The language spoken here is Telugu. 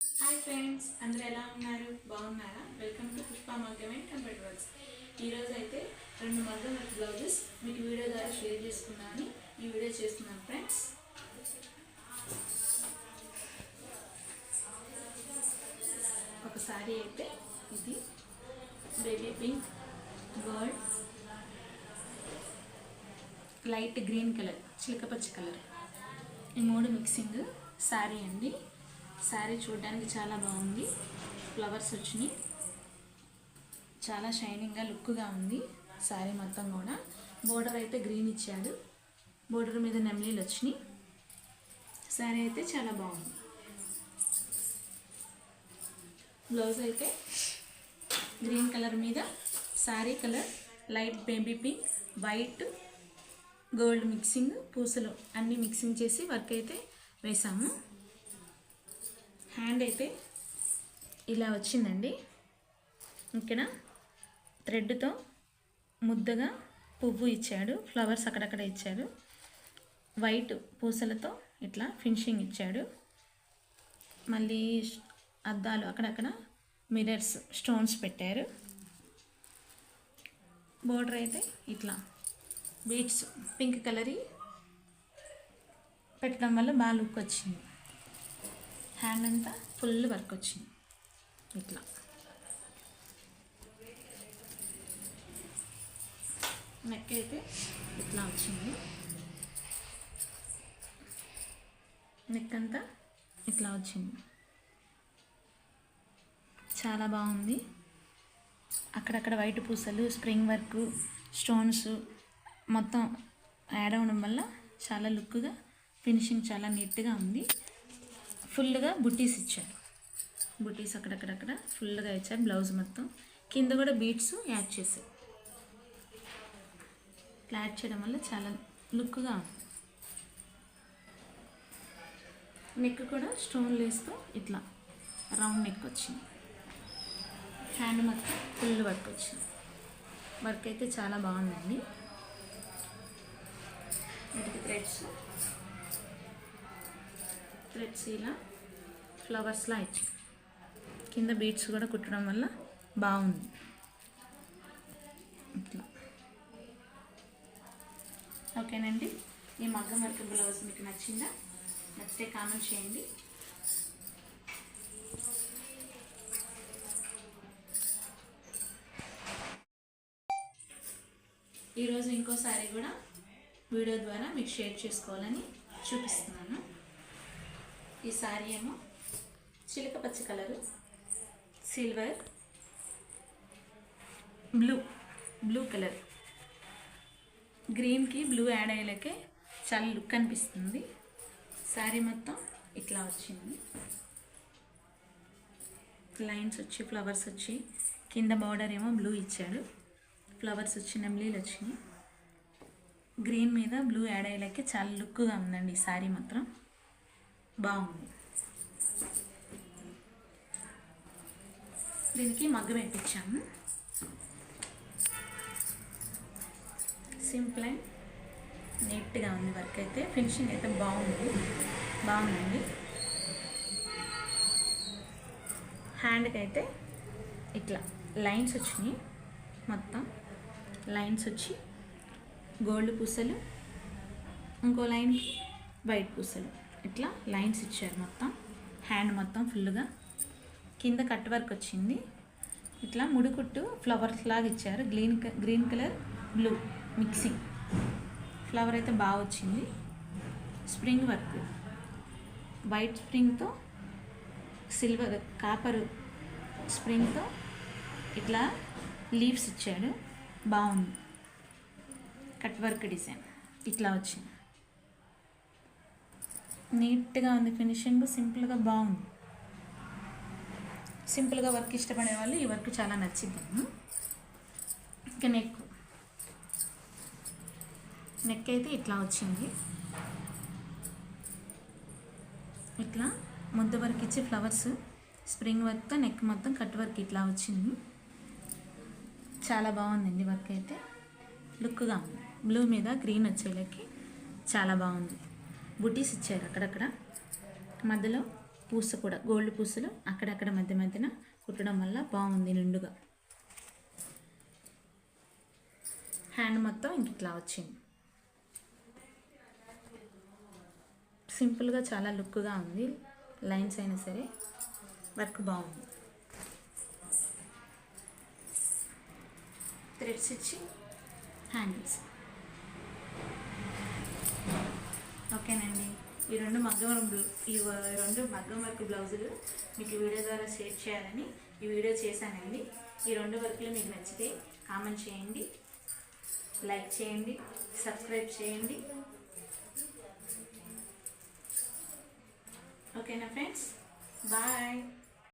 హాయ్ ఫ్రెండ్స్ అందరు ఎలా ఉన్నారు? బాగున్నారా? వెల్కమ్ టు పుష్ప మగ్గం అండ్ కంప్యూటర్ వర్క్స్ ఈరోజు అయితే రెండు మగ్గం వర్క్ బ్లౌజెస్ మీకు వీడియో ద్వారా షేర్ చేసుకున్నాను. ఈ వీడియో చేస్తున్నాను ఫ్రెండ్స్ ఒక సారీ అయితే ఇది baby pink gold light green colour చిలకపచ్చ colour ఈ మూడు మిక్సింగ్ శారీ అండి. శారీ చూడడానికి చాలా బాగుంది. ఫ్లవర్స్ వచ్చినాయి. చాలా షైనింగ్గా లుక్గా ఉంది శారీ మొత్తం కూడా. బోర్డర్ అయితే గ్రీన్ ఇచ్చాడు. బోర్డర్ మీద నెమ్లీలు వచ్చినాయి. శారీ అయితే చాలా బాగుంది. బ్లౌజ్ అయితే గ్రీన్ కలర్ మీద sari colour light baby pink white gold mixing పూసలు అన్నీ మిక్సింగ్ చేసి వర్క్ అయితే వేసాము. హ్యాండ్ అయితే ఇలా వచ్చిందండి. ఇక్కడ థ్రెడ్తో ముద్దగా పువ్వు ఇచ్చాడు. ఫ్లవర్స్ అక్కడక్కడ ఇచ్చాడు. వైట్ పూసలతో ఇట్లా ఫినిషింగ్ ఇచ్చాడు. మళ్ళీ అద్దాలు అక్కడక్కడ మిరర్స్ స్టోన్స్ పెట్టారు. బోర్డర్ అయితే ఇట్లా బీట్స్ పింక్ కలర్ పెట్టడం వల్ల బాగా లుక్ వచ్చింది. హ్యాండ్ అంతా ఫుల్ వర్క్ వచ్చింది. ఇట్లా. నెక్ అయితే ఇట్లా వచ్చింది. నెక్ అంతా ఇట్లా వచ్చింది. చాలా బాగుంది. అక్కడక్కడ వైట్ పూసలు స్ప్రింగ్ వర్క్ స్టోన్స్ మొత్తం యాడ్ అవ్వడం వల్ల చాలా లుక్గా ఫినిషింగ్ చాలా నీట్గా ఉంది. ఫుల్గా బుటీస్ ఇచ్చారు. బుటీస్ అక్కడక్కడక్కడ ఫుల్గా ఇచ్చారు బ్లౌజ్ మొత్తం. కింద కూడా బీట్స్ యాడ్ చేశారు. ఇట్లా యాడ్ చేయడం వల్ల చాలా లుక్గా ఉంది. నెక్ కూడా స్టోన్ లేస్తూ ఇట్లా రౌండ్ నెక్ వచ్చింది. హ్యాండ్ మొత్తం ఫుల్ వర్క్ వచ్చింది. వర్క్ అయితే చాలా బాగుందండి. వీటికి థ్రెడ్స్. థ్రెడ్స్ ఇలా ఫ్లవర్స్లా ఇచ్చారు కింద బీట్స్ కూడా కుట్టడం వల్ల బాగుంది. ఇట్లా. ఓకేనండి? ఈ మగ్గం వర్క్ బ్లౌజ్ మీకు నచ్చిందా? నచ్చితే కామెంట్ చేయండి. ఈరోజు ఇంకోసారి కూడా వీడియో ద్వారా మీకు షేర్ చేసుకోవాలని చూపిస్తున్నాను. ఈ సారీ ఏమో చిలక పచ్చ colour. Silver blue blue colour గ్రీన్కి బ్లూ యాడ్ అయ్యేలకే చాలా లుక్ అనిపిస్తుంది. శారీ మొత్తం ఇట్లా వచ్చింది. లైన్స్ వచ్చి ఫ్లవర్స్ వచ్చి కింద బార్డర్ ఏమో బ్లూ ఇచ్చాడు. ఫ్లవర్స్ వచ్చి నెమ్లీలు వచ్చినాయి. గ్రీన్ మీద బ్లూ యాడ్ అయ్యేలకి చాలా లుక్గా ఉందండి ఈ శారీ మాత్రం. బాగుంది. దీనికి మగ్గ పెట్టించాము సింపుల్ అండ్ నీట్గా ఉంది వర్క్ అయితే. ఫినిషింగ్ అయితే బాగుంది. బాగుందండి హ్యాండ్కి అయితే ఇట్లా లైన్స్ వచ్చినాయి. మొత్తం లైన్స్ వచ్చి గోల్డ్ పూసలు ఇంకో లైన్కి వైట్ పూసలు. ఇట్లా లైన్స్ ఇచ్చారు మొత్తం. హ్యాండ్ మొత్తం ఫుల్గా కింద కట్ వర్క్ వచ్చింది. ఇట్లా ముడికుట్టు ఫ్లవర్స్ లాగా ఇచ్చారు. Green green colour blue mixing flower అయితే బాగా వచ్చింది. Spring work. వైట్ స్ప్రింగ్తో సిల్వర్ కాపర్ స్ప్రింగ్తో ఇట్లా లీవ్స్ ఇచ్చాడు. బాగుంది. Cut work design. ఇట్లా వచ్చింది. నీట్గా ఉంది. ఫినిషింగ్ సింపుల్గా బాగుంది. సింపుల్గా వర్క్ ఇష్టపడే వాళ్ళు ఈ వర్క్ చాలా నచ్చింది. ఇంకా నెక్ నెక్ అయితే ఇట్లా వచ్చింది. ఇట్లా ముద్ద వర్క్ ఇచ్చి ఫ్లవర్స్ స్ప్రింగ్ వర్క్తో నెక్ మొత్తం కట్ వర్క్ ఇట్లా వచ్చింది. చాలా బాగుందండి వర్క్ అయితే. లుక్గా ఉంది బ్లూ మీద గ్రీన్ వచ్చేలకి చాలా బాగుంది. బుటీస్ ఇచ్చారు అక్కడక్కడ. మధ్యలో పూస కూడా గోల్డ్ పూసలు అక్కడక్కడ మధ్య మధ్యన కుట్టడం వల్ల బాగుంది నిండుగా. హ్యాండ్ మొత్తం ఇంక ఇట్లా వచ్చింది. సింపుల్గా చాలా లుక్గా ఉంది. లైన్స్ అయినా సరే వర్క్ బాగుంది. థ్రెడ్స్ ఇచ్చి హ్యాండిల్స్ ఓకేనండి ఈ రెండు మగ్గం ఈ రెండు మగ్గం వర్క్ బ్లౌజులు మీకు వీడియో ద్వారా షేర్ చేయాలని ఈ వీడియో చేశానండి. ఈ రెండు వర్క్లు మీకు నచ్చితే కామెంట్ చేయండి లైక్ చేయండి సబ్స్క్రైబ్ చేయండి. ఓకేనా ఫ్రెండ్స్? బాయ్.